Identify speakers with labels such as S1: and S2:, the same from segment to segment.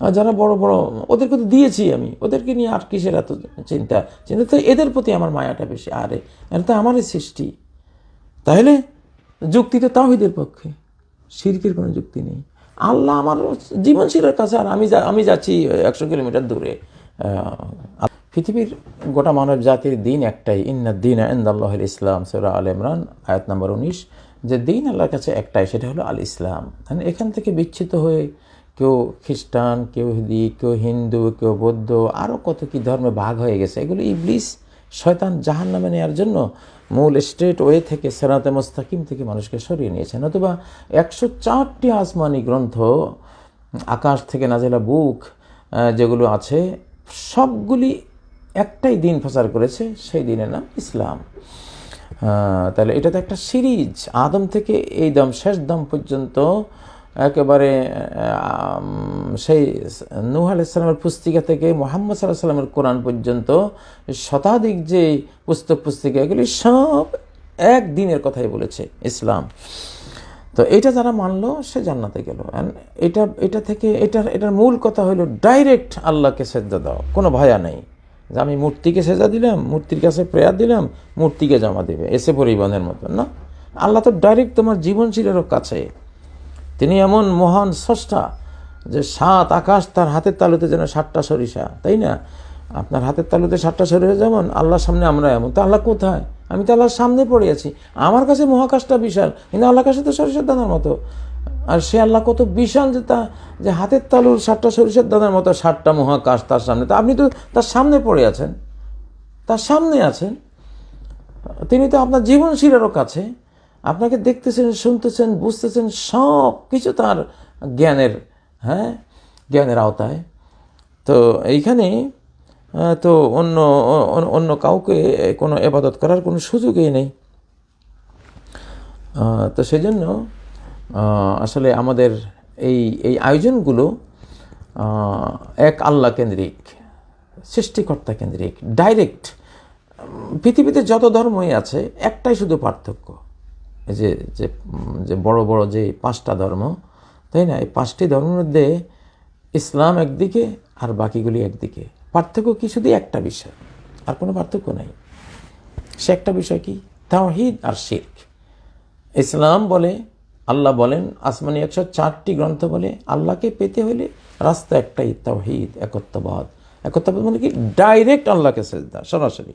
S1: আর যারা বড় বড়, ওদেরকে তো দিয়েছি আমি। ওদেরকে নিয়ে আর কিসের এত চিন্তা? চিন্তা তো এদের প্রতি আমার মায়াটা বেশি। আরে এটা তো আমারই সৃষ্টি। তাহলে যুক্তি তো তাহিদের পক্ষে। শিরকের কোনো যুক্তি নেই। আল্লাহ আমার জীবনশীলের কাছে, আর আমি আমি যাচ্ছি একশো কিলোমিটার দূরে। পৃথিবীর গোটা মানব জাতির দিন একটাই। ইন্না দিন আন্দাল্লাহ ইসলাম, সৌরা আল ইমরান, আয়াত নম্বর উনিশ। যে দিন আল্লাহর কাছে একটাই, সেটা হলো আল ইসলাম। মানে এখান থেকে বিচ্ছিত হয়ে কেউ খ্রিস্টান, কেউ হিদি কেউ হিন্দু, কেউ বৌদ্ধ আরও কত কি ধর্মে ভাগ হয়ে গেছে, এগুলো ইবলিস, শয়তান জাহান নামে নেওয়ার জন্য মূল স্ট্রেট ওয়ে থেকে সেরাতে মোস্তাকিম থেকে মানুষকে সরিয়ে নিয়েছেন। অথবা একশো চারটি আসমানি গ্রন্থ, আকাশ থেকে নাজেলা বুক যেগুলো আছে, সবগুলি একটাই দিন প্রচার করেছে, সেই দিনের নাম ইসলাম। তাহলে এটা তো একটা সিরিজ। আদম থেকে এই দম, শেষ দম পর্যন্ত একেবারে সেই নূহ আলাইসালামের পুস্তিকা থেকে মোহাম্মদ সাল্লাহ সাল্লামের কোরআন পর্যন্ত শতাধিক যে পুস্তক পুস্তিকা, এগুলি সব এক দিনের কথাই বলেছে ইসলাম। তো এটা যারা মানলো, সে জান্নাতে গেল। এটা এটা থেকে এটার এটার মূল কথা হলো ডাইরেক্ট আল্লাহকে সেজদা দাও। কোনো ভয়া নেই। যে আমি মূর্তিকে সেজা দিলাম, মূর্তির কাছে প্রেয়ার দিলাম, মূর্তিকে জমা দেবে। এসে পরিবহনের মতন, না? আল্লাহ তো ডাইরেক্ট তোমার জীবনশীলেরও কাছে। তিনি এমন মহান স্রষ্টা যে সাত আকাশ তার হাতের তালুতে যেন সাতটা সরিষা, তাই না? আপনার হাতের তালুতে সাতটা সরিষা যেমন, আল্লাহর সামনে আমরা এমন। তো আল্লাহ কোথায়? আমি তো আল্লাহর সামনে পড়ে আছি। আমার কাছে মহাকাশটা বিশাল, কিন্তু আল্লাহর কাছে তো সরিষার দানার মতো। আর সে আল্লাহ কত বিশাল যে তা যে হাতের তালুর সাতটা সরিষার দানার মতো সাতটা মহাকাশ তার সামনে। তা আপনি তো তার সামনে পড়ে আছেন। তার সামনে আছেন। তিনি তো আপনার জীবন জীবনশীলেরও কাছে। আপনাকে দেখতেছেন শুনতেছেন বুঝতেছেন সব কিছু তার জ্ঞানের হ্যাঁ? জ্ঞানের আওতায়। তো এইখানে তো অন্য অন্য কাউকে কোনো এবাদত করার কোনো সুযোগই নেই। তো সেজন্য আহ, আসলে আমাদের এই এই আয়োজনগুলো এক আল্লাহ কেন্দ্রিক সৃষ্টিকর্তা কেন্দ্রিক ডাইরেক্ট পৃথিবীতে যত ধর্মই আছে একটাই শুধু পার্থক্য। যে যে যে বড় বড় যে পাঁচটা ধর্ম, তাই না? এই পাঁচটি ধর্মের মধ্যে ইসলাম একদিকে আর বাকিগুলি একদিকে। পার্থক্য কি? শুধু একটা বিষয়। আর কোনো পার্থক্য নাই। সে একটা বিষয় কি? তাওহিদ আর শির্ক। ইসলাম বলে, আল্লাহ বলেন, আসমানি একশো চারটি গ্রন্থ বলে, আল্লাহকে পেতে হলে রাস্তা একটাই তাওহিদ, একত্ববাদ। একত্ববাদ মানে কি? ডাইরেক্ট আল্লাহকে সেজদা, সরাসরি।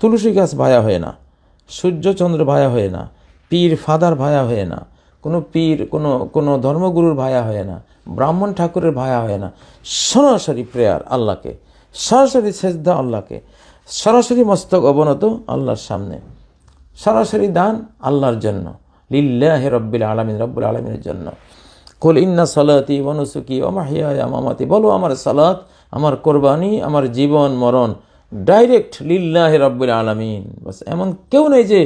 S1: তুলসী গাছ ভায়া হয় না। সূর্যচন্দ্র ভায়া হয় না। পীর ফাদার ভায়া হয় না। কোনো পীর, কোনো কোনো ধর্মগুরুর ভায়া হয় না। ব্রাহ্মণ ঠাকুরের ভায়া হয় না। সরাসরি প্রেয়ার আল্লাহকে। সরাসরি সেজদা আল্লাহকে। সরাসরি মস্তক অবনত আল্লাহর সামনে। সরাসরি দান আল্লাহর জন্য। লিল্লাহ রব্বিল আলমিন, রব্বুল আলমিনের জন্য। কুল ইন্না সালাতি ওয়ানুসুকি ওমাহিয়া মামাতি। বলো আমার সালাত, আমার কোরবানি, আমার জীবন, মরণ। ডাইরেক্ট লিল্লাহ রব্বুল আলমিন। বাস, এমন কেউ নেই যে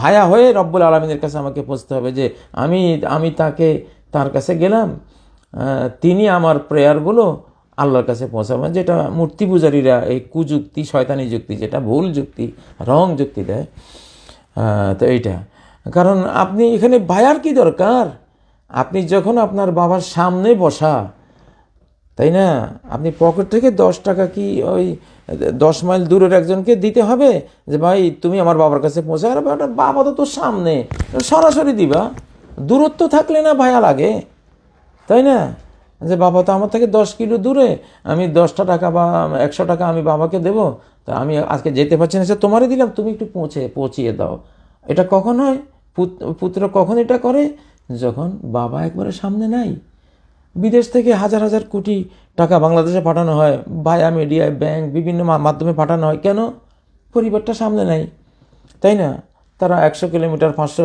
S1: ভায়া হয়ে রব্বুল আলমিনের কাছে আমাকে পৌঁছতে হবে যে, আমি আমি তাকে, তার কাছে গেলাম তিনি আমার প্রেয়ারগুলো আল্লাহর কাছে পৌঁছাবেন, যেটা মূর্তি পূজারীরা এই কুযুক্তি, শয়তানি যুক্তি, যেটা ভুল যুক্তি, রং যুক্তি দেয়। তো এইটা। কারণ আপনি এখানে ভায়ার কি দরকার? আপনি যখন আপনার বাবার সামনে বসা তাই না? আপনি পকেট থেকে দশ টাকা কি ওই দশ মাইল দূরের একজনকে দিতে হবে? যে ভাই, তুমি আমার বাবার কাছে পৌঁছে আর ওটা বাবা তো তোর সামনে। সরাসরি দিবা। দূরত্ব থাকলে না ভায়া লাগে। তাই না? যে বাবা তো আমার থেকে দশ কিলো দূরে। আমি দশটা টাকা বা একশো টাকা আমি বাবাকে দেব। তা আমি আজকে যেতে পারছি না, সে তোমারই দিলাম। তুমি একটু পৌঁছে, পৌঁছিয়ে দাও। এটা কখন হয়? পুত- পুত্র কখন এটা করে? যখন বাবা একবারে সামনে নাই। বিদেশ থেকে হাজার হাজার কোটি টাকা বাংলাদেশে পাঠানো হয় ভায়া মিডিয়ায় ব্যাংক, বিভিন্ন মাধ্যমে পাঠানো হয়। কেন? পরিবারটা সামনে নাই। তাই না? তারা একশো কিলোমিটার, পাঁচশো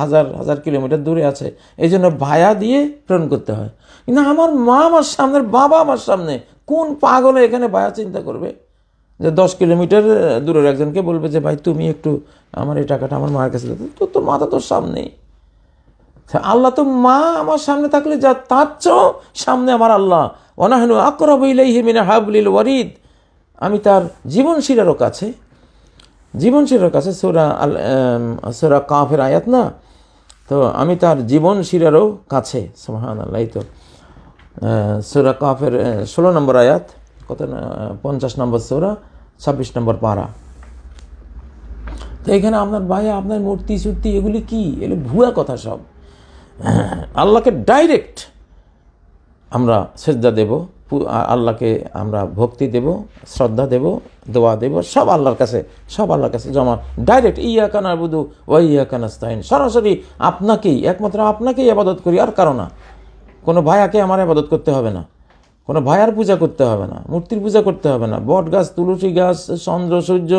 S1: হাজার হাজার কিলোমিটার দূরে আছে। এই জন্য ভায়া দিয়ে প্রেরণ করতে হয়। কিন্তু আমার মা আমার সামনে, বাবা আমার সামনে কোন পাগলে এখানে ভায়া চিন্তা করবে? যে দশ কিলোমিটার দূরের একজনকে বলবে যে, ভাই, তুমি একটু আমার এই টাকাটা আমার মায়ের কাছে তো তোর মাথা তোর সামনেই। আল্লাহ তো মা আমার সামনে থাকলে যা তার চেয়েও সামনে আমার আল্লাহ। অনাহনু আকরব হাবলিল ওয়ারিদ। আমি তার জীবনশীলেরও কাছে জীবনশীলের কাছে, সোরা আল সোরা কাফের আয়াত না? তো আমি তার জীবনশীলেরও কাছে সুবহান আল্লাহ তো। সুরা কাফের ষোলো নম্বর আয়াত, কত না, পঞ্চাশ নম্বর সোরা, ছাব্বিশ নম্বর পাড়া তো এখানে আপনার ভাই আপনার মূর্তি, সূর্তি, এগুলি কি? এগুলো ভুয়া কথা সব। আল্লাহকে ডাইরেক্ট আমরা সেজদা দেব আল্লাহকে আমরা ভক্তি দেব, শ্রদ্ধা দেব, দোয়া দেব, সব আল্লাহর কাছে, সব আল্লাহর কাছে জমা। ডাইরেক্ট ইয়া কানা বুধু ও ইয়া কানাস্তাইন সরাসরি আপনাকেই, একমাত্র আপনাকেই আবাদত করি, আর কারও না। কোনো ভায়াকে আমার আবাদত করতে হবে না। কোনো ভায়ার পূজা করতে হবে না, মূর্তির পূজা করতে হবে না, বট গাছ, তুলসী গাছ, চন্দ্র, সূর্য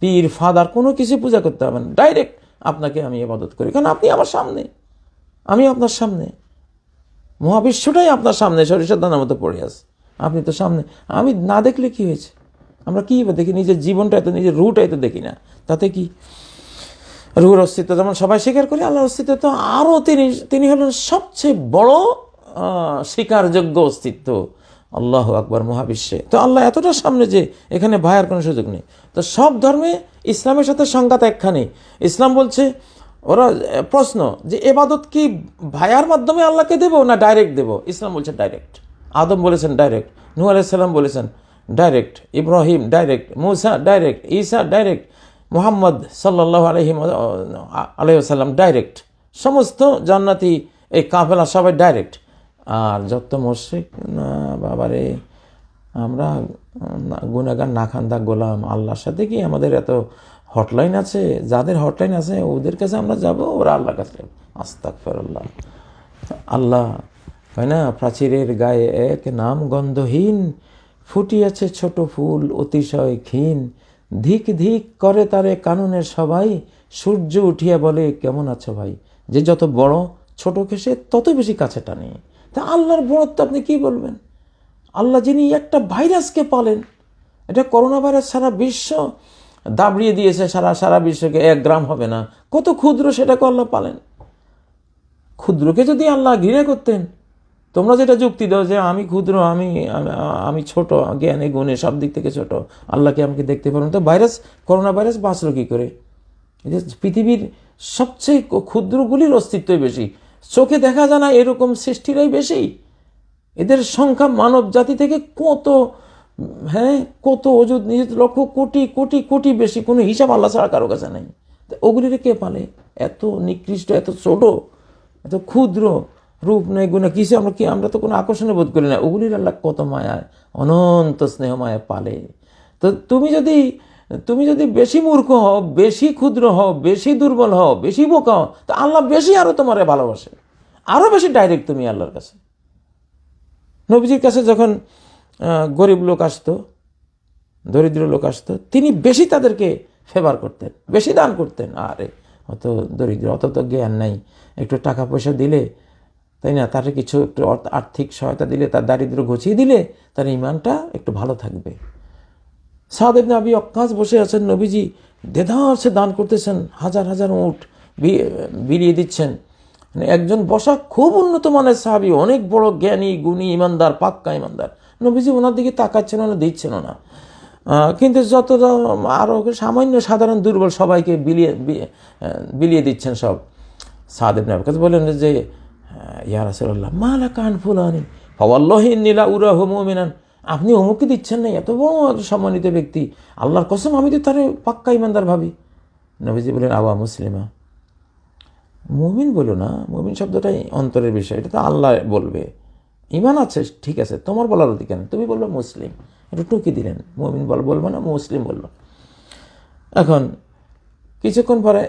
S1: পীর ফাদার, কোনো কিছু পূজা করতে হবে না। ডাইরেক্ট আপনাকে আমি আবাদত করি, কারণ আপনি আমার সামনে। আমি আপনার সামনে। মহাবিশ্বটাই আপনার সামনে সরিষার দানার মতো পড়ে আছে। আপনি তো সামনে। আমি না দেখলে কি হয়েছে? আমরা কী দেখি? নিজের জীবনটা এত, নিজের রুট এত দেখি না। তাতে কি? রুহের অস্তিত্ব যেমন সবাই স্বীকার করি, আল্লাহর অস্তিত্ব তো আরও তিনি তিনি হলেন সবচেয়ে বড় স্বীকারযোগ্য অস্তিত্ব। আল্লাহ আকবর মহাবিশ্বে। তো আল্লাহ এতটা সামনে যে এখানে ভাইয়ার কোনো সুযোগ নেই। তো সব ধর্মে ইসলামের সাথে সংঘাত একখানে। ইসলাম বলছে ওরা প্রশ্ন যে এবাদত কি ভাইয়ার মাধ্যমে আল্লাহকে দেবো না ডাইরেক্ট দেবো? ইসলাম বলছে ডাইরেক্ট আদম বলেছেন ডাইরেক্ট নূ আলাইসাল্লাম বলেছেন direct Ibrahim direct Musa direct Isa direct Mohammad সাল্লাহ আলহিম আলহিসাল্লাম ডাইরেক্ট সমস্ত জান্নাতি এই কাফেলা সবাই ডাইরেক্ট আর যত মশ্রিক, না, বাবারে, আমরা গুণাগার না খান্দা গোলাম, আল্লাহর সাথে কি আমাদের এত হটলাইন আছে, যাদের হটলাইন আছে, ওদের কাছে আমরা যাব, ওরা আল্লাহর কাছে আস্তাক ফেরল্লাহ আল্লাহ, হয় না? প্রাচীরের গায়ে এক নাম গন্ধহীন ফুটিয়াছে ছোট ফুল, অতিশয় ক্ষীণ। ধিক ধিক করে তারে কাননের সবাই, সূর্য উঠিয়া বলে, কেমন আছো ভাই? যে যত বড় ছোটকে সে তত বেশি কাছে টানে। তা আল্লাহর বড়ত্ব আপনি কি বলবেন? আল্লাহ যিনি একটা ভাইরাসকে পালেন, এটা করোনা ভাইরাস সারা বিশ্ব দাবড়িয়ে দিয়েছে সারা সারা বিশ্বকে এক গ্রাম হবে না। কত ক্ষুদ্র সেটাকে আল্লাহ পালেন। ক্ষুদ্রকে যদি আল্লাহ ঘৃণা করতেন, তোমরা যেটা যুক্তি দাও যে আমি ক্ষুদ্র, আমি, আমি- ছোট, জ্ঞানে, গুণে সব দিক থেকে ছোট আল্লাহকে আমাকে দেখতে পারবেন? তো ভাইরাস, করোনা ভাইরাস বাঁচলো কী করে? পৃথিবীর সবচেয়ে ক্ষুদ্রগুলির অস্তিত্বই বেশি। চোখে দেখা যায় না এরকম সৃষ্টিরাই বেশি। এদের সংখ্যা মানব জাতি থেকে কত হ্যাঁ কত অযুত নিযুত লক্ষ, কোটি কোটি কোটি বেশি, কোনো হিসাব আল্লাহ ছাড়া কারও কাছে নেই। ওগুলির কে পালে? এত নিকৃষ্ট, এত ছোট, এত ক্ষুদ্র রূপ নেই গুণে কিসে আমরা কি, আমরা তো কোনো আকর্ষণে বোধ করি না। ওগুলির আল্লাহ কত মায়ায়, অনন্ত স্নেহ মায়া পালে। তো তুমি যদি তুমি যদি বেশি মূর্খ হও, বেশি ক্ষুদ্র হও, বেশি দুর্বল হও, বেশি বোকা হও, তো আল্লাহ বেশি আরও তোমারে ভালোবাসে। আরও বেশি ডাইরেক্ট তুমি আল্লাহর কাছে। নবীজির কাছে যখন গরিব লোক আসতো, দরিদ্র লোক আসতো, তিনি বেশি তাদেরকে ফেভার করতেন, বেশি দান করতেন। আরে, অত দরিদ্র, অত তো জ্ঞান নাই। একটু টাকা পয়সা দিলে, তাই না? তার কিছু একটু আর্থিক সহায়তা দিলে, তার দারিদ্র ঘুচিয়ে দিলে, তার ইমানটা একটু ভালো থাকবে। সাদেব আবি অক্কাস বসে আছেন, নবীজি দেধার সে দান করতেছেন, হাজার হাজার বি- বিলিয়ে দিচ্ছেন। মানে একজন বসা খুব উন্নত মানের সাহাবি, অনেক বড় জ্ঞানী, গুণী, ইমানদার, পাক্কা ইমানদার। নবীজি ওনার দিকে তাকাচ্ছেন না, দিচ্ছেন না। কিন্তু যত আরও সামান্য সাধারণ দুর্বল সবাইকে বিলিয়ে বিলিয়ে দিচ্ছেন সব। সাদেব নাবিকাজ বলেন যে ইয়া রাসূলুল্লাহ মালা কান ফুলানি ফাওয়াল্লাহি নীলা উরাহু মুমিনান। আপনি অমুককে দিচ্ছেন না, এত বড় সম্মানিত ব্যক্তি। আল্লাহর কসম, আমি তো তারে পাক্কা ইমানদার ভাবি। নবীজি বলেন, আওয়া মুসলিমা। মুমিন বলো না, মুমিন শব্দটাই অন্তরের বিষয়, এটা তো আল্লাহ বলবে। ইমান আছে, ঠিক আছে, তোমার বলার অধিকার তুমি বলল মুসলিম। একটু টুকি দিলেন। মুমিন বল বলব না, মুসলিম বলল এখন কিছুক্ষণ পরে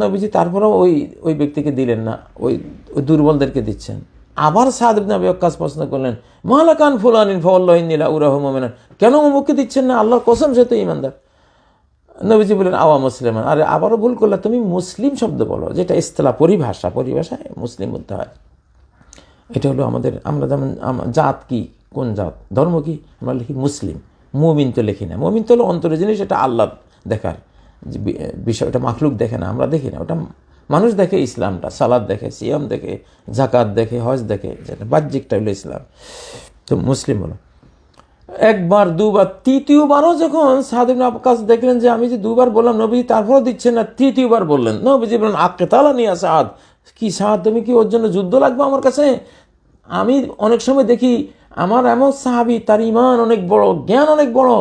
S1: নবীজি তারপরেও ওই ওই ব্যক্তিকে দিলেন না, ওই ওই দুর্বলদেরকে দিচ্ছেন। আবার সাদ ইবনে আবি ওয়াক্কাস প্রশ্ন করলেন মালাকান ফুলানিন ফাওয়াল্লাহিনিলা উরাহ মুমিনান? কেন অমুককে দিচ্ছেন না? আল্লাহর কসম সে তো ইমানদার। নবীজি বলেন আওয়া মুসলিমান আরে আবারও ভুল করলে তুমি মুসলিম শব্দ বলো, যেটা ইস্তলা পরিভাষা, পরিভাষায় মুসলিম বলতে হয়। এটা হলো আমাদের, আমরা যেমন জাত কি? কোন জাত? ধর্ম কি? আমরা লিখি মুসলিম। মুমিন তো লিখি না। মুমিন তো হলো অন্তরের জিনিস, এটা আল্লাহ দেখার। বিষয়, ওটা মাখলুক দেখে না, আমরা দেখি না। ওটা মানুষ দেখে ইসলামটা, সালাদ দেখে, সিয়াম দেখে জাকাত দেখে, হজ দেখে, যেটা বাহ্যিকটা হলো ইসলাম। তো মুসলিম হলো। একবার, দুবার, তৃতীয়বারও যখন সাদিন আকাশ দেখলেন যে আমি যে দুবার বললাম, নবীজি তারপরও দিচ্ছেন না, তৃতীয়বার বললেন। নবীজি বললেন আকে তালা নিয়ে সাদ। কি সাদ? তুমি কি ওর জন্য যুদ্ধ লাগবে আমার কাছে? আমি অনেক সময় দেখি আমার এমন সাহাবি, তার ইমান অনেক বড়, জ্ঞান অনেক বড়।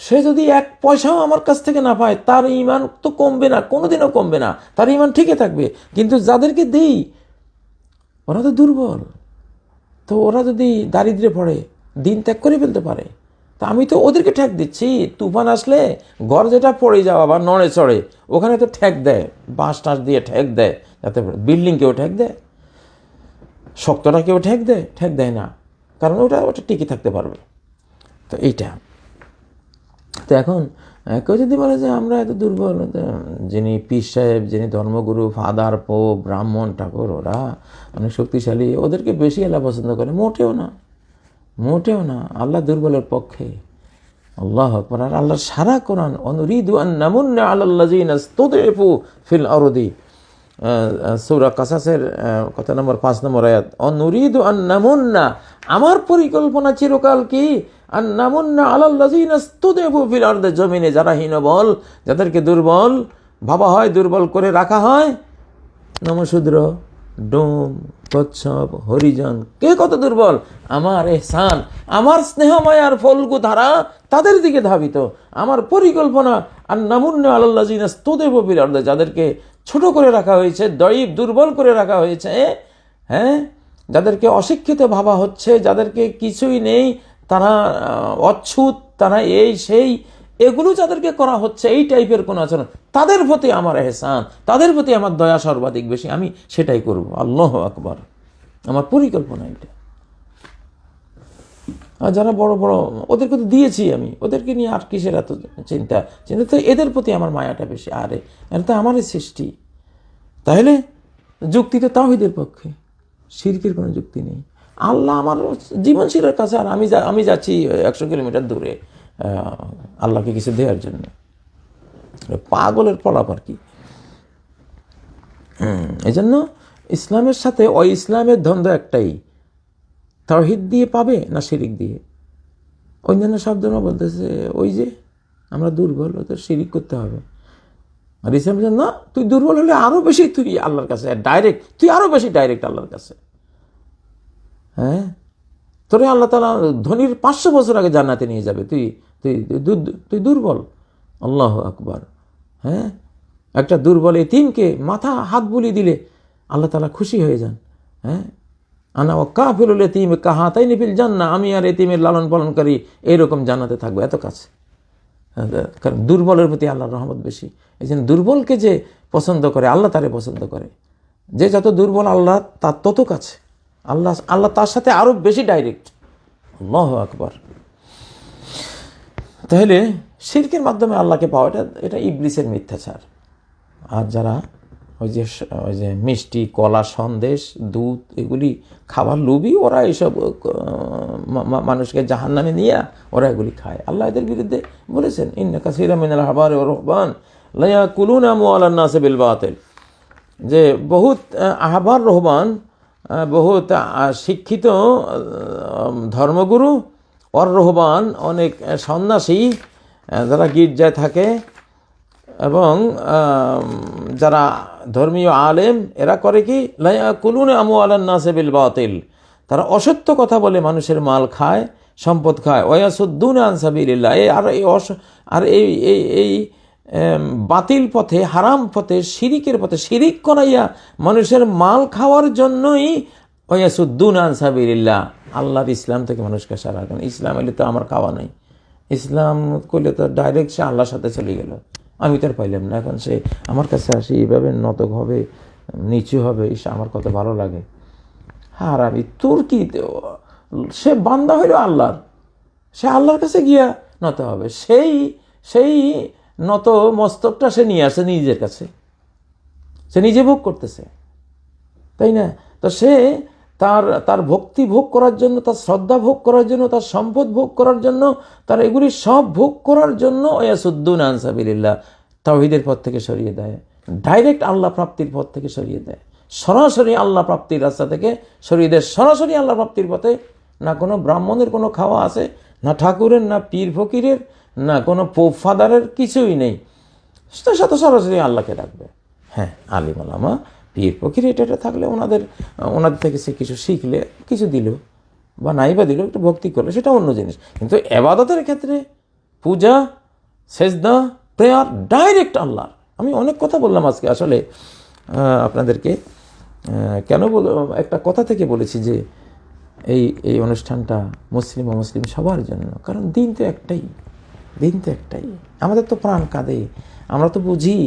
S1: সে যদি এক পয়সাও আমার কাছ থেকে না পায়, তার ইমান তো কমবে না, কোনোদিনও কমবে না। তার ইমান ঠিকই থাকবে, কিন্তু যাদেরকে দিই, ওরা তো দুর্বল। তো ওরা যদি দারিদ্রে পড়ে, দিন ত্যাগ করে ফেলতে পারে, তা আমি তো ওদেরকে ঠেক দিচ্ছি। তুফান আসলে ঘর যেটা পড়ে যাওয়া বা নড়ে চড়ে, ওখানে তো ঠেক দেয়, বাঁশ টাঁস দিয়ে ঠেক দেয়, যাতে বিল্ডিং কেউ ঠেক দেয়। শক্তটা কেউ ঠেক দেয় ঠেক দেয় না। কারণ ওটা ওটা টিকে থাকতে পারবে। তো এইটা। তো এখন কেউ যদি বলে যে আমরা এত দুর্বল যিনি পীর সাহেব, যিনি ধর্মগুরু, ফাদার পো ব্রাহ্মণ, ঠাকুর, ওরা অনেক শক্তিশালী, ওদেরকে বেশি আল্লাহ পছন্দ করে। মোটেও না। মোটেও না। আল্লাহ দুর্বলের পক্ষে। আল্লাহ আকবার। আর আল্লাহর সারা কোরআন, অনুরিদু আন্নামুন্না ইসতুদঈফু ফিল আরদি। সূরা কাসাসের কত নম্বর পাঁচ নম্বর আয়াত, অনুরিদু আন্নামুন্না আমার পরিকল্পনা চিরকাল কি? আন্নামুন্না আলাল্লাযিনা ইসতুদঈফু ফিল আরদি জমিনে যারা হীনবল, যাদেরকে দুর্বল ভাবা হয়, দুর্বল করে রাখা হয়। নমশূদ্র, ডোম, কচ্ছপ, হরিজন, কে কত দুর্বল? আমার এহসান, আমার স্নেহময়ার ফলগু ধারা তাদের দিকে ধাবিত। আমার পরিকল্পনা আর নামুন্য আল্লাহ জিনাস তোদের বপিরার্দে যাদেরকে ছোট করে রাখা হয়েছে, দয়ীব, দুর্বল করে রাখা হয়েছে হ্যাঁ? যাদেরকে অশিক্ষিত ভাবা হচ্ছে, যাদেরকে কিছুই নেই, তারা অচ্ছুত, তারা এই, সেই, এগুলো যাদেরকে করা হচ্ছে, এই টাইপের কোনো আচরণ, তাদের প্রতি আমার এহসান, তাদের প্রতি আমার দয়া সর্বাধিক বেশি, আমি সেটাই করব। আল্লাহ আকবার। আমার পরিকল্পনা এটা। যারা বড় বড়, ওদেরকে তো দিয়েছি আমি। ওদেরকে নিয়ে আর কিসের এত চিন্তা? চিন্তা তো এদের প্রতি আমার মায়াটা বেশি। আরে এটা তো আমারই সৃষ্টি। তাহলে যুক্তি তো তাহিদের পক্ষে। শিরকের কোনো যুক্তি নেই। আল্লাহ আমার জীবন কাছে, আর আমি আমি যাচ্ছি একশো কিলোমিটার দূরে আল্লাহকে কিছু দেওয়ার জন্য। পাগলের পলাপ আর কি? এই জন্য ইসলামের সাথে ওই ইসলামের দ্বন্দ্ব একটাই। তাওহিদ দিয়ে পাবে না শিরিক দিয়ে? অন্যান্য ধর্ম বলতেছে, ওই যে আমরা দুর্বল তো শিরিক করতে হবে। আর ইসলাম না, তুই দুর্বল হলে আরও বেশি তুই আল্লাহর কাছে ডাইরেক্ট তুই আরও বেশি ডাইরেক্ট আল্লাহর কাছে। হ্যাঁ? তোরে আল্লাহ তালা ধনির পাঁচশো বছর আগে জান্নাতে নিয়ে যাবে। তুই তুই, তুই- তুই দুর্বল। আল্লাহ আকবার। হ্যাঁ? একটা দুর্বল এতিমকে মাথা হাত বুলিয়ে দিলে আল্লাহ তালা খুশি হয়ে যান। হ্যাঁ? আনা ও কাফিরুল এতিম কাহা তাই নিফিল জান্না আমি আর এতিমের লালন পালন করি এইরকম জান্নাতে থাকব। এত কাছে। হ্যাঁ, কারণ দুর্বলের প্রতি আল্লাহর রহমত বেশি। এই জন্য দুর্বলকে যে পছন্দ করে আল্লাহ তারে পছন্দ করে। যে যত দুর্বল আল্লাহ তার তত কাছে। আল্লাহ আল্লাহ তার সাথে আরও বেশি ডাইরেক্ট আল্লাহ আকবর। তাহলে শিরকের মাধ্যমে আল্লাহকে পাওয়া এটা এটা ইবলিসের মিথ্যাচার। আর যারা ওই যে ওই যে মিষ্টি কলা সন্দেশ দুধ এগুলি খাবার লোভী ওরা এইসব মানুষকে জাহান নামে নিয়ে ওরা এগুলি খায়। আল্লাহ এদের বিরুদ্ধে বলেছেন ইন্না হাবার ও কুলুনা বাতিল। যে বহুত আহ, আহবার রহমান বহুত শিক্ষিত ধর্মগুরু অর রহবান অনেক সন্ন্যাসী যারা গির্জায় থাকে এবং যারা ধর্মীয় আলেম, এরা করে কি? কুলুন আমু আলান্নাসে বিল বাতিল। তারা অসত্য কথা বলে মানুষের মাল খায়, সম্পদ খায়। ওয়াসুদ্দুন আনসাবিল্লাহ এই আর এই অস, আর এই এই এই বাতিল পথে, হারাম পথে, শিরিকের পথে, শিরিক করাইয়া মানুষের মাল খাওয়ার জন্যই ওয়াসুদ্দুন আনসাবিল্লাহ আল্লাহর ইসলাম থেকে মানুষকে সারা ইসলাম এলে তো আমার খাওয়া নাই। ইসলাম করলে তো ডাইরেক্ট সে আল্লাহর সাথে চলে গেল। আমি তো আর পাইলাম না এখন সে আমার কাছে আসি, এইভাবে নতক হবে, নিচু হবে, ইস, আমার কত ভালো লাগে। আর আমি তোর কি, সে বান্দা হইল আল্লাহর। সে আল্লাহর কাছে গিয়া নত হবে, সেই সেই নত মস্তকটা সে নিয়ে আসে নিজের কাছে। সে নিজে ভোগ করতেছে। তাই না? তো সে তার তার ভক্তি ভোগ করার জন্য, তার শ্রদ্ধা ভোগ করার জন্য, তার সম্পদ ভোগ করার জন্য, তার এগুলি সব ভোগ করার জন্য ওয়াসুদ্দুন আনসাবিল্লাহ তাওহিদের পথ থেকে সরিয়ে দেয়। ডাইরেক্ট আল্লাহ প্রাপ্তির পথ থেকে সরিয়ে দেয়। সরাসরি আল্লাহ প্রাপ্তির রাস্তা থেকে সরিয়ে দেয়। সরাসরি আল্লাহ প্রাপ্তির পথে না কোনো ব্রাহ্মণের কোনো খাওয়া আছে, না ঠাকুরের, না পীর ফকিরের, না কোনো পোপ ফাদারের কিছুই নেই। সাথে সরাসরি আল্লাহকে ডাকবে। হ্যাঁ আলিম আলামা পীর ফকির এটা এটা থাকলে ওনাদের ওনাদের থেকে সে কিছু শিখলে, কিছু দিল, বা নাই বা দিল, একটু ভক্তি করলে, সেটা অন্য জিনিস। কিন্তু এবাদতের ক্ষেত্রে পূজা, সেজদা, প্রেয়ার ডাইরেক্ট আল্লাহ আমি অনেক কথা বললাম আজকে, আসলে আপনাদেরকে কেন বল, একটা কথা থেকে বলেছি যে, এই এই অনুষ্ঠানটা মুসলিম মুসলিম সবার জন্য, কারণ দিন তো একটাই, দিন তো একটাই। আমাদের তো প্রাণ কাঁদে। আমরা তো বুঝি,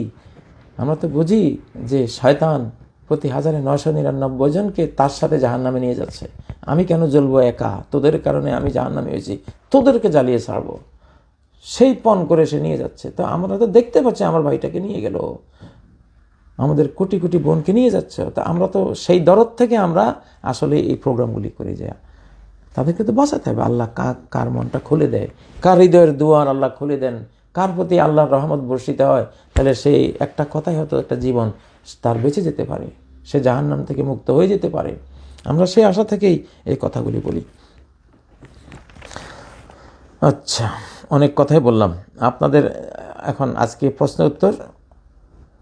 S1: আমরা তো বুঝি যে শয়তান প্রতি হাজারে নয়শো নিরানব্বই জনকে তার সাথে জাহান নামে নিয়ে যাচ্ছে। আমি কেন জ্বলবো একা? তোদের কারণে আমি জাহান নামে হয়েছি। তোদেরকে জ্বালিয়ে ছাড়বো। সেই পণ করে সে নিয়ে যাচ্ছে। তো আমরা তো দেখতে পাচ্ছি আমার ভাইটাকে নিয়ে গেল। আমাদের কোটি কোটি বোনকে নিয়ে যাচ্ছে। তা আমরা তো সেই দরদ থেকে আমরা আসলে এই প্রোগ্রামগুলি করে যাই তাদেরকে তো বাঁচাতে হবে। আল্লাহ কার মনটা খুলে দেয়। কার হৃদয়ের দুয়ার আল্লাহ খুলে দেন। কার প্রতি আল্লাহর রহমত বর্ষিত হয়? তাহলে সেই একটা কথাই হয়তো একটা জীবন তার বেঁচে যেতে পারে। সে জাহান্নাম থেকে মুক্ত হয়ে যেতে পারে। আমরা সেই আশা থেকেই এই কথাগুলি বলি। আচ্ছা অনেক কথাই বললাম। আপনাদের এখন আজকে প্রশ্ন উত্তর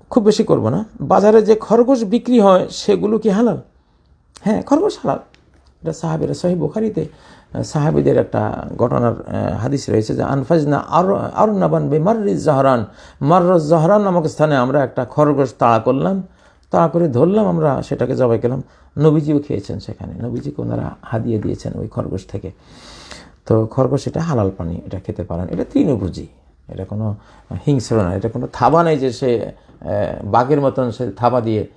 S1: খুব বেশি করব না। বাজারে যে খরগোশ বিক্রি হয়, সেগুলো কি হালাল? হ্যাঁ খরগোশ হালাল। এটা সাহাবের সহি বুখারিতে সাহাবিদের একটা ঘটনার হাদিস রয়েছে যে, আনফাজনা আর আর নাবান বেমার্রি জাহরান। মার্র জাহরান নামক স্থানে আমরা একটা খরগোশ তাড়া করলাম। তাড়া করে ধরলাম, আমরা সেটাকে জবাই করলাম। নবীজিও খেয়েছেন সেখানে। নবীজিকে ওনারা হাদিয়ে দিয়েছেন ওই খরগোশ থেকে। তো খরগোশ এটা হালাল পানি, এটা খেতে পারেন এটা তৃণভোজী এটা কোনো হিংস্র না। এটা কোনো থাবা নেই যে সে বাঘের মতন সে থাবা দিয়ে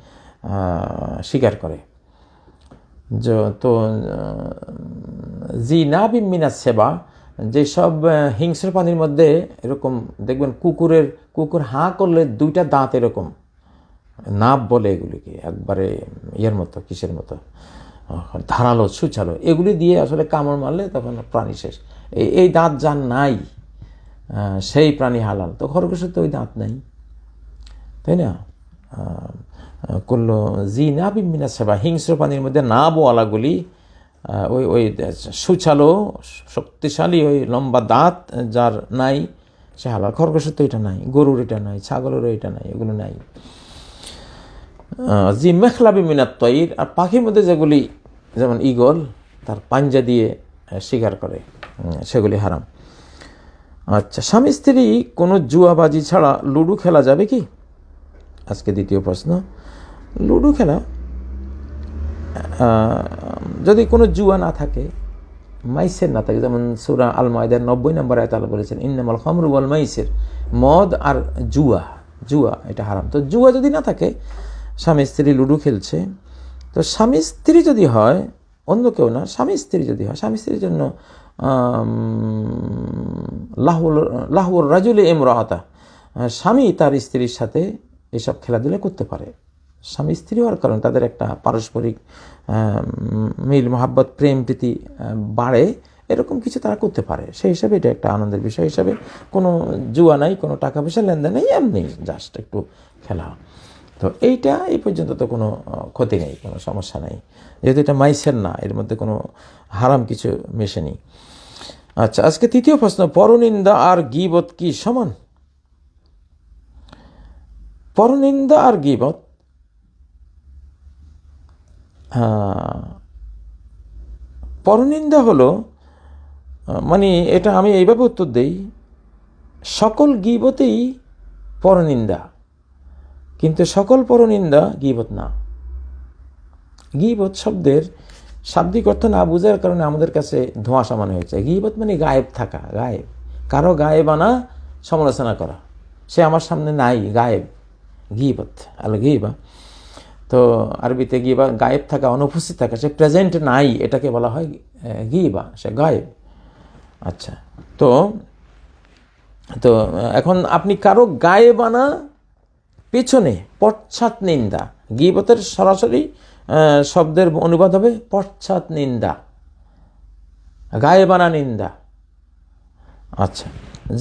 S1: শিকার করে। তো জি না বিমিনা সেবা যেসব হিংস্র প্রাণীর মধ্যে এরকম দেখবেন কুকুরের, কুকুর হাঁ করলে দুইটা দাঁত এরকম। নাপ বলে এগুলিকে, একবারে ইয়ের মতো, কিসের মতো ধারালো, সুচালো। এগুলি দিয়ে আসলে কামড় মারলে তখন প্রাণী শেষ। এই দাঁত যার নাই সেই প্রাণী হালাল। তো খরগোশের তো ওই দাঁত নাই, তাই না? করল জি না বিমিনা সেবা, হিংস্র প্রাণীর মধ্যে না বোয়ালাগুলি ওই ওই, সুচালো, শক্তিশালী ওই লম্বা দাঁত যার নাই, সে হালাল। খরগোশের তো এটা নাই, গরুর এটা নাই, ছাগলেরও এটা নাই, এগুলো নাই। জি মেখলাবি মিনাত তৈর, আর পাখির মধ্যে যেগুলি, যেমন ঈগল, তার পাঞ্জা দিয়ে শিকার করে সেগুলি হারাম। আচ্ছা স্বামী স্ত্রী কোনো জুয়াবাজি ছাড়া লুডু খেলা যাবে কি? আজকে দ্বিতীয় প্রশ্ন। লুডো খেলা যদি কোনো জুয়া না থাকে, মাইসের না থাকে, যেমন সুরা আল মায়দার নব্বই নম্বর আয়ত আল্লাহ বলেছেন, ইন্নামাল খমরু বল মাইসের মদ আর জুয়া জুয়া এটা হারাম। তো জুয়া যদি না থাকে, স্বামী স্ত্রী লুডো খেলছে, তো স্বামী স্ত্রী যদি হয়, অন্য কেউ না, স্বামী স্ত্রী যদি হয়, স্বামী স্ত্রীর জন্য লাহুল লাহুর রাজুলে এমরাতা স্বামী তার স্ত্রীর সাথে এসব খেলাধুলা করতে পারে। স্বামী স্ত্রী হওয়ার কারণে তাদের একটা পারস্পরিক মিল, মহাব্বত, প্রেম, প্রীতি বাড়ে, এরকম কিছু তারা করতে পারে। সেই হিসাবে এটা একটা আনন্দের বিষয় হিসাবে কোনো জুয়া নাই, কোনো টাকা পয়সা, লেনদেন নেই, এমনি জাস্ট একটু খেলা। তো এইটা এই পর্যন্ত তো কোনো ক্ষতি নেই, কোনো সমস্যা নেই। যেহেতু এটা মাইসের না, এর মধ্যে কোনো হারাম কিছু মেশেনি। আচ্ছা আজকে তৃতীয় প্রশ্ন, পরনিন্দা আর গিবত কি সমান? পরনিন্দা আর গিবত পরনিন্দা হলো মানে এটা আমি এইভাবে উত্তর দেই, সকল গিবতেই পরনিন্দা, কিন্তু সকল পরনিন্দা গিবত না। গিবত শব্দের শাব্দিক অর্থ না বোঝার কারণে আমাদের কাছে ধোঁয়াশা মনে হয়েছে। গিবত মানে গায়েব থাকা, গায়েব। কারও গায়েবানা সমালোচনা করা। সে আমার সামনে নাই, গায়েব, গিবত আল গিবা তো আরবিতে গিবা, গায়েব থাকা, অনুপস্থিত থাকা, সে প্রেজেন্ট নাই, এটাকে বলা হয় গিবা, সে গায়েব। আচ্ছা তো তো, এখন আপনি কারও গায়েবানা পেছনে পশ্চাৎ নিন্দা, গিবতের সরাসরি শব্দের অনুবাদ হবে পশ্চাৎ নিন্দা গায়ে বানা নিন্দা। আচ্ছা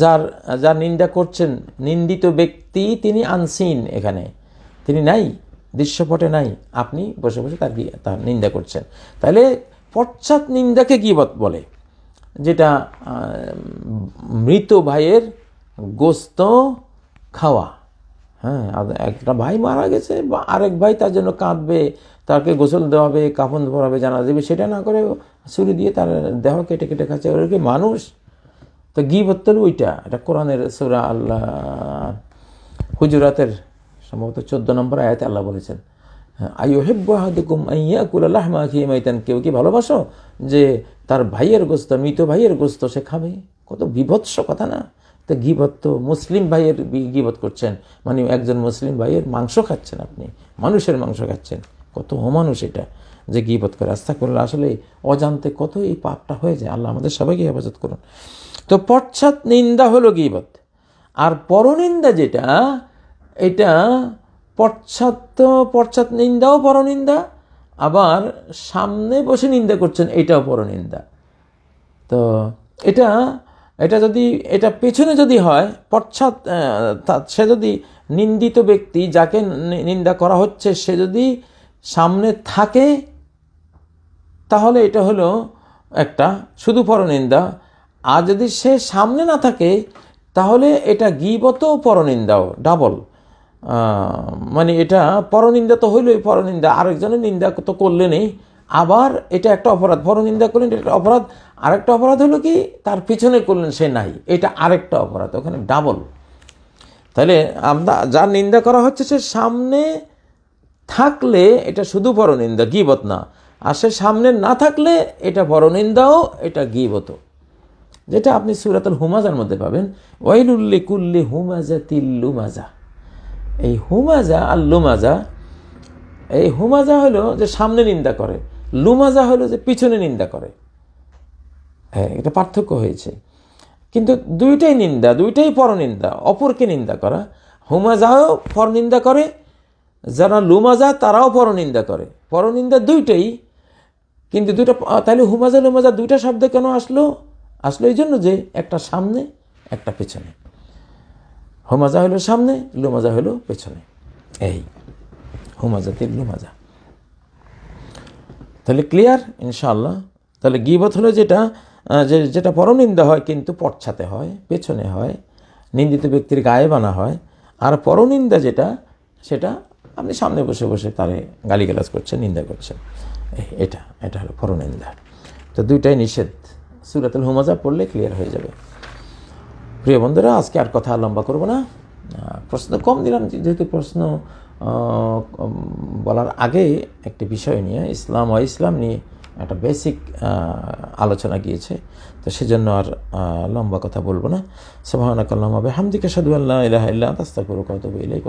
S1: যার যার নিন্দা করছেন, নিন্দিত ব্যক্তি তিনি আনসিন এখানে, তিনি নাই? দৃশ্যপটে নাই। আপনি বসে বসে তার তার নিন্দা করছেন। তাহলে পশ্চাৎ নিন্দাকে গিবত বলে? যেটা মৃত ভাইয়ের গোস্ত খাওয়া। হ্যাঁ একটা ভাই মারা গেছে, বা আরেক ভাই তার জন্য কাঁদবে, তাকে গোসল দেওয়াবে, কাফন পরাবে জানা দেবে, সেটা না করে ছুরি দিয়ে তার দেহ কেটে কেটে খাচ্ছে। ওরা কি মানুষ? তো গিবত তো ওইটা। এটা কোরআনের সুরা আল্লাহ, হুজুরাতের সম্ভবত চোদ্দ নম্বর আয়াতে আল্লাহ বলেছেন আইও হেব্বাহাদুকুম আইয়া কুলাল্লাহ মাখি মাইতান কেউ কি ভালোবাসো? যে তার ভাইয়ের গোস্ত, মৃত ভাইয়ের গোস্ত সে খাবে? কত বিভৎস কথা না? তো গিবত তো মুসলিম ভাইয়ের গিবত করছেন মানে একজন মুসলিম ভাইয়ের মাংস খাচ্ছেন আপনি, মানুষের মাংস খাচ্ছেন, কত অমানুষ এটা যে গিবত করে। আস্থা করলে আসলে অজান্তে কত এই পাপটা হয়ে যায়। আল্লাহ আমাদের সবাইকে হেফাজত করুন। তো পশ্চাৎ নিন্দা হলো গিবত, আর পরনিন্দা যেটা এটা পশ্চাৎ পশ্চাৎ নিন্দাও পরনিন্দা, আবার সামনে বসে নিন্দা করছেন, এটাও পরনিন্দা। তো এটা এটা যদি, এটা পেছনে যদি হয়, পশ্চাৎ সে যদি নিন্দিত ব্যক্তি, যাকে নিন্দা করা হচ্ছে, সে যদি সামনে থাকে, তাহলে এটা হলো একটা শুধু পরনিন্দা। আর যদি সে সামনে না থাকে, তাহলে এটা গিবত পরনিন্দাও, ডাবল। মানে এটা পরনিন্দা তো হইলই, পরনিন্দা আরেকজনের নিন্দা তো করলেনই। আবার এটা একটা অপরাধ, পরনিন্দা করলেন, এটা অপরাধ। আরেকটা অপরাধ হলো কি, তার পিছনে করলেন সে নাই এটা আরেকটা অপরাধ, ওখানে ডাবল তাহলে আমরা যার নিন্দা করা হচ্ছে, সে সামনে থাকলে এটা শুধু পরনিন্দা, গিবত না। আর সে সামনে না থাকলে এটা পরনিন্দাও, এটা গিবত যেটা আপনি সুরাতুল হুমাজার মধ্যে পাবেন। ওয়াইলুল্লি কুল্লি হুমাজা তিল্লুমাজা এই হুমাজা আর লুমাজা, এই হুমাজা হলো যে সামনে নিন্দা করে, লুমাজা হলো যে পিছনে নিন্দা করে। হ্যাঁ এটা পার্থক্য হয়েছে। কিন্তু দুইটাই নিন্দা, দুইটাই পরনিন্দা, অপরকে নিন্দা করা। হুমাজাও পরনিন্দা করে, যারা লুমাজা তারাও পরনিন্দা করে। পরনিন্দা দুইটাই, কিন্তু দুইটা, তাহলে হুমাজা লুমাজা দুইটা শব্দ কেন আসলো? আসলো এই জন্য যে একটা সামনে, একটা পেছনে। হুমাজা হলো সামনে, লুমাজা হলো পেছনে। এই, হোমাজা হুমাজাতে লুমাজা। তাহলে ক্লিয়ার ইনশাল্লাহ তাহলে গিবত হলো যেটা যে, যেটা পরনিন্দা হয় কিন্তু পশ্চাতে হয়, পেছনে হয়, নিন্দিত ব্যক্তির গায়ে বানা হয়। আর পরনিন্দা যেটা, সেটা আপনি সামনে বসে বসে তারে গালিগালাজ করছেন, নিন্দা করছেন। এটা এটা হলো পরনিন্দা। তো দুইটাই নিষেধ। সুরাতুল হুমাজা পড়লে ক্লিয়ার হয়ে যাবে। প্রিয় বন্ধুরা, আজকে আর কথা লম্বা করব না। প্রশ্ন কম দিলাম, যেহেতু প্রশ্ন বলার আগে একটি বিষয় নিয়ে, ইসলাম ও ইসলাম নিয়ে একটা বেসিক আলোচনা গিয়েছে। তো সেজন্য আর লম্বা কথা বলব না। সবাহ হবে হামদিকে সাদু আল্লাহ ইহা ইল্লা আস্তাগফিরুকা ওয়া আতুবু ইলাইক।